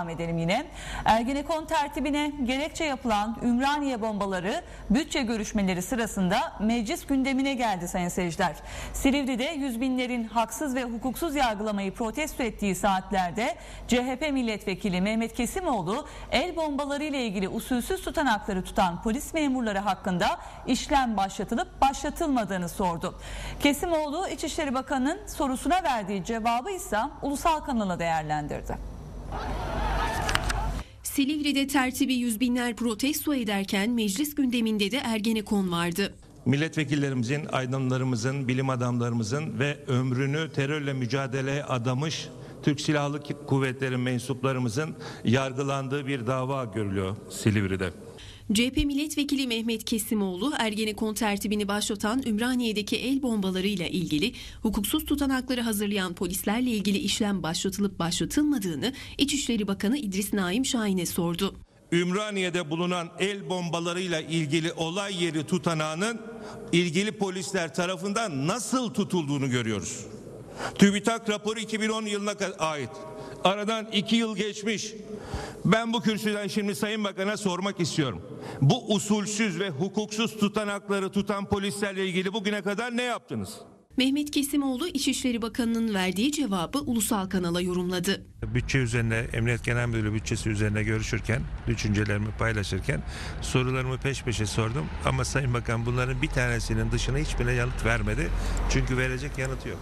Devam edelim yine. Ergenekon tertibine gerekçe yapılan Ümraniye bombaları bütçe görüşmeleri sırasında meclis gündemine geldi sayın seyirciler. Silivri'de yüz binlerin haksız ve hukuksuz yargılamayı protesto ettiği saatlerde CHP milletvekili Mehmet Kesimoğlu el bombaları ile ilgili usulsüz tutanakları tutan polis memurları hakkında işlem başlatılıp başlatılmadığını sordu. Kesimoğlu İçişleri Bakanı'nın sorusuna verdiği cevabı ise ulusal kanala değerlendirdi. Silivri'de tertibi yüz binler protesto ederken meclis gündeminde de Ergenekon vardı. milletvekillerimizin, aydınlarımızın, bilim adamlarımızın ve ömrünü terörle mücadeleye adamış Türk Silahlı Kuvvetleri mensuplarımızın yargılandığı bir dava görülüyor Silivri'de. CHP milletvekili Mehmet Kesimoğlu Ergenekon tertibini başlatan Ümraniye'deki el bombalarıyla ilgili hukuksuz tutanakları hazırlayan polislerle ilgili işlem başlatılıp başlatılmadığını İçişleri Bakanı İdris Naim Şahin'e sordu. Ümraniye'de bulunan el bombalarıyla ilgili olay yeri tutanağının ilgili polisler tarafından nasıl tutulduğunu görüyoruz. TÜBİTAK raporu 2010 yılına ait. Aradan iki yıl geçmiş. Ben bu kürsüden şimdi Sayın Bakan'a sormak istiyorum. Bu usulsüz ve hukuksuz tutanakları tutan polislerle ilgili bugüne kadar ne yaptınız? Mehmet Kesimoğlu İçişleri Bakanı'nın verdiği cevabı ulusal kanala yorumladı. bütçe üzerine, Emniyet Genel Müdürlüğü bütçesi üzerine görüşürken, düşüncelerimi paylaşırken sorularımı peş peşe sordum. Ama Sayın Bakan bunların bir tanesinin dışına hiçbirine yanıt vermedi. Çünkü verecek yanıt yok.